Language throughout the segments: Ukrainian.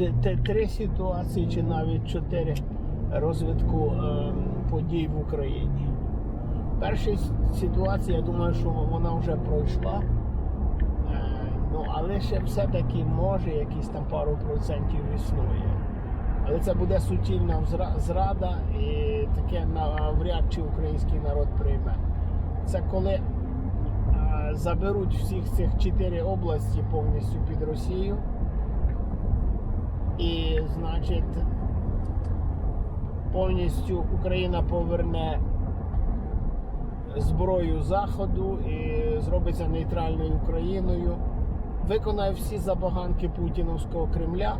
е, три ситуації чи навіть чотири розвитку е, подій в Україні. Перша ситуація, я думаю, що вона вже пройшла. Е, Ну, але ще все-таки може якісь там пару процентів існує. Але це буде суцільна зрада і таке навряд чи український народ прийме. Це коли е, заберуть всіх цих чотири області повністю під Росію. І, значить, повністю Україна поверне зброю Заходу і зробиться нейтральною Україною, виконає всі забаганки Путіновського Кремля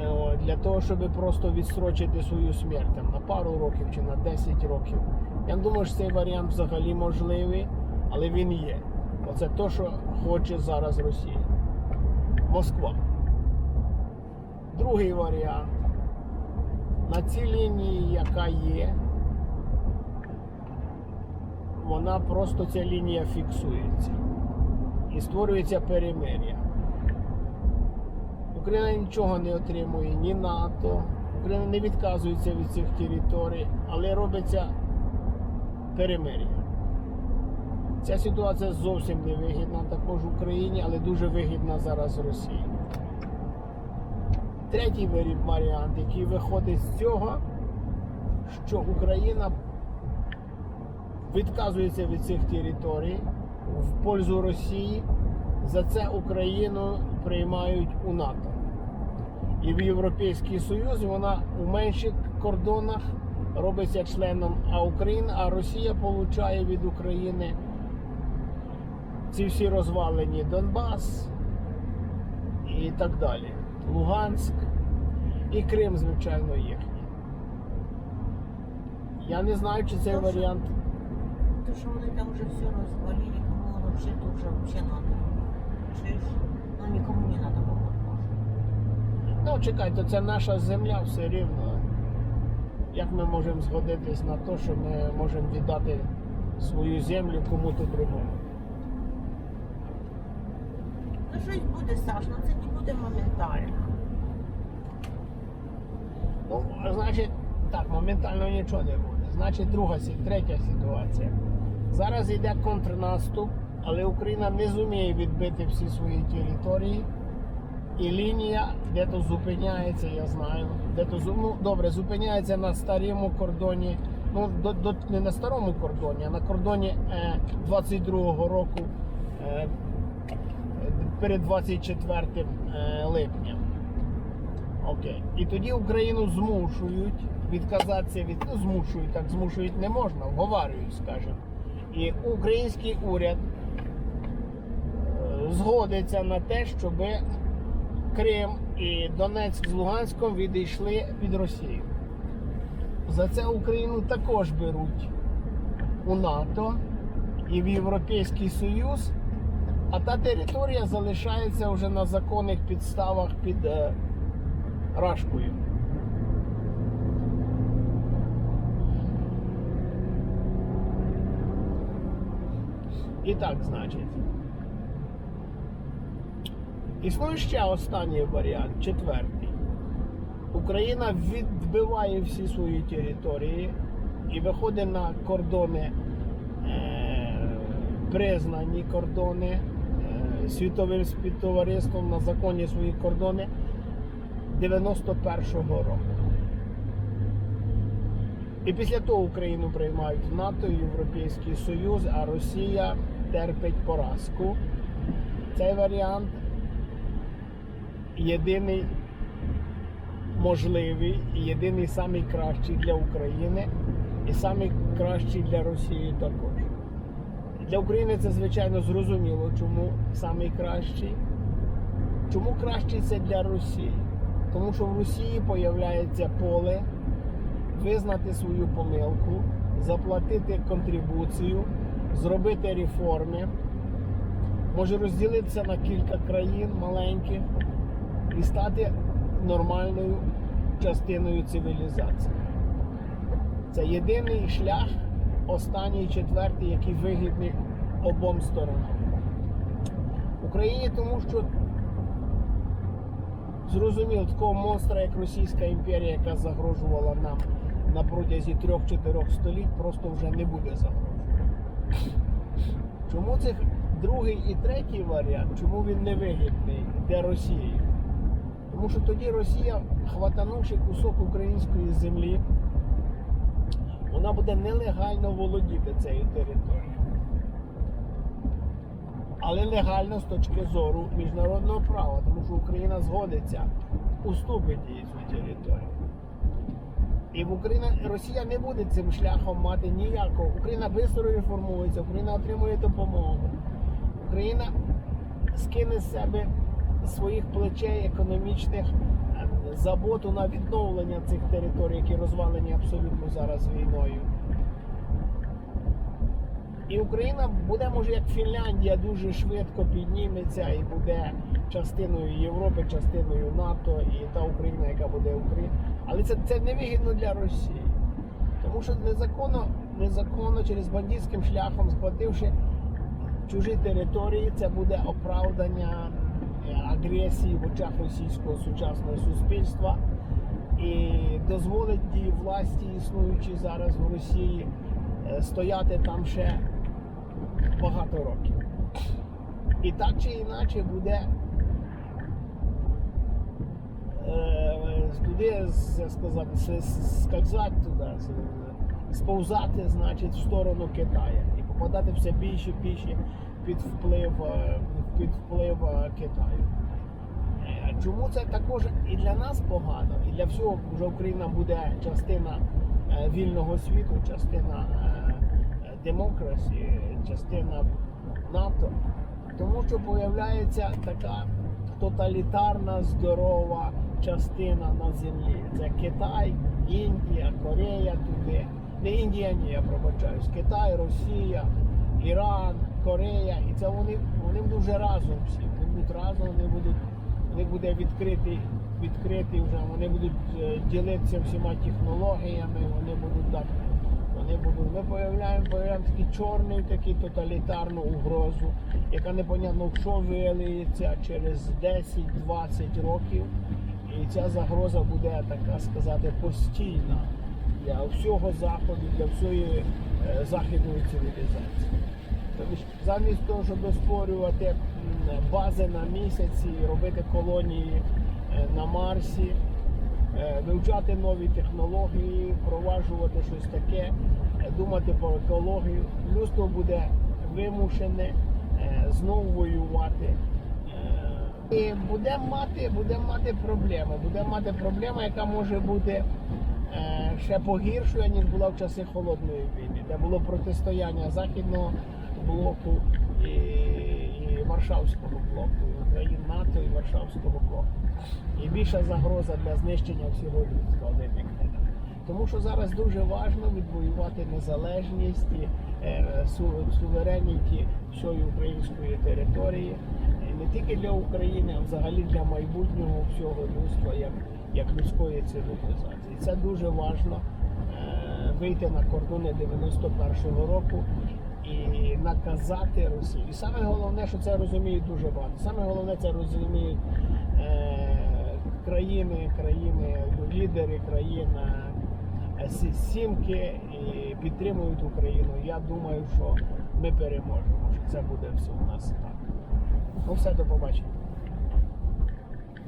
е, для того, щоб просто відстрочити свою смерть там, на пару років чи на 10 років. Я думаю, що цей варіант взагалі можливий, але він є. Оце те, що хоче зараз Росія. Москва. Другий варіант. На цій лінії, яка є, вона просто ця лінія фіксується і створюється перемир'я. Україна нічого не отримує, ні НАТО, Україна не відказується від цих територій, але робиться перемир'я. Ця ситуація зовсім не вигідна також Україні, але дуже вигідна зараз Росії. Третій варі- варіант, який виходить з цього, що Україна відказується від цих територій в пользу Росії. За це Україну приймають у НАТО. І в Європейський Союз вона у менших кордонах робиться членом, а Україна, а Росія отримує від України ці всі розвалені Донбас і так далі. Луганськ і Крим, звичайно, їхній. Я не знаю, чи цей варіант. То, что они там уже все развалили, кому оно вообще тоже вообще надо. Чуешь? Ну никому не было тоже. Ну, чекайте, це наша земля все рівно. Як ми можемо згодитись на те, що ми можемо віддати свою землю кому-то другому? Ну щось буде, Саш, ну це не буде моментально. Ну, значить, так, моментально нічого не буде. Значить, друга третя ситуація. Зараз йде контрнаступ, але Україна не зуміє відбити всі свої території. І лінія де-то зупиняється, я знаю. Де-то ну, добре, зупиняється на старому кордоні. Ну, до, до, не на старому кордоні, а на кордоні е, 22-го року е, перед 24 е, липнем. Окей. І тоді Україну змушують відказатися від. Ну, змушують, так змушують не можна, вговарюють, скажімо. І український уряд е, згодиться на те, щоб Крим і Донецьк з Луганськом відійшли під Росію. За це Україну також беруть у НАТО і в Європейський Союз, а та територія залишається вже на законних підставах під е, Рашкою. І так, значить. Існує ще останній варіант, четвертий. Україна відбиває всі свої території і виходить на кордони, е, признані кордони світовим співтовариством на законі свої кордони 91-го року. І після того Україну приймають в НАТО Європейський Союз, а Росія терпить поразку. Цей варіант єдиний можливий єдиний самий кращий для України і самий кращий для Росії також. Для України це звичайно зрозуміло, чому самий кращий. Чому кращий це для Росії? Тому що в Росії появляється поле визнати свою помилку, заплатити контрибуцію, зробити реформи, може розділитися на кілька країн маленьких і стати нормальною частиною цивілізації. Це єдиний шлях, останній четвертий, який вигідний обом сторонам. Україні тому що Зрозуміло, такого монстра, як Російська імперія, яка загрожувала нам на протязі 3-4 століть, просто вже не буде загрожувати. Чому цих другий і третій варіант, чому він не вигідний для Росії? Тому що тоді Росія, хватанувши кусок української землі, вона буде нелегально володіти цією територією. Але легально з точки зору міжнародного права, тому що Україна згодиться уступити їй цю територію. І в Україна Росія не буде цим шляхом мати ніякого. Україна швидко реформується, Україна отримує допомогу. Україна скине з себе своїх плечей економічних заботу на відновлення цих територій, які розвалені абсолютно зараз війною. І Україна буде, може, як Фінляндія, дуже швидко підніметься і буде частиною Європи, частиною НАТО, і та Україна, яка буде Україна. Але це, це невигідно для Росії. Тому що незаконно, незаконно через бандитським шляхом, схвативши чужі території, це буде оправдання агресії в очах російського сучасного суспільства і дозволить тій власті, існуючій зараз в Росії, е, стояти там ще багато років. І так чи інакше буде е, туди сказати, с- с- туди, сповзати, значить, в сторону Китаю і попадати все більше і більше під вплив, е, під вплив е, Китаю. Е, Чому це також і для нас погано, і для всього вже Україна буде частина вільного світу, частина демократії, частина НАТО, тому що появляється така тоталітарна здорова частина на землі. Це Китай, Індія, Корея туди. Не Індія, ні, я пробачаюсь. Китай, Росія, Іран, Корея. І це вони, вони дуже разом всі. Вони будуть разом, вони будуть, них буде відкритий, відкритий вже, вони будуть е, ділитися всіма технологіями, вони будуть так. Вони будуть. Ми появляємо, появляємо такий чорний, такий тоталітарну угрозу, яка непонятно що вилиється через 10-20 років. І ця загроза буде, така сказати, постійна для всього заходу, для всієї е, західної цивілізації. Тобто, замість того, щоб створювати бази на місяці, робити колонії е, на Марсі, е, вивчати нові технології, впроваджувати щось таке, е, думати про екологію. Людство буде вимушене знову воювати. І будемо мати, будемо мати проблеми. Будемо мати проблему, яка може бути ще погіршою, ніж була в часи холодної війни, де було протистояння західного блоку і, і Варшавського блоку, і країн НАТО і Варшавського блоку. І більша загроза для знищення всього людства виникне. Тому що зараз дуже важливо відвоювати незалежність і е, су- суверенніті всієї української території, І не тільки для України, а взагалі для майбутнього всього людства як, як людської цивілізації. Це дуже важливо е, вийти на кордони 91-го року і наказати Росію. І саме головне, що це розуміють дуже багато. Саме головне це розуміють е, країни, країни, лідери країн е, сімки і підтримують Україну. Я думаю, що ми переможемо. Що це буде все у нас так. Ну все, до побачення.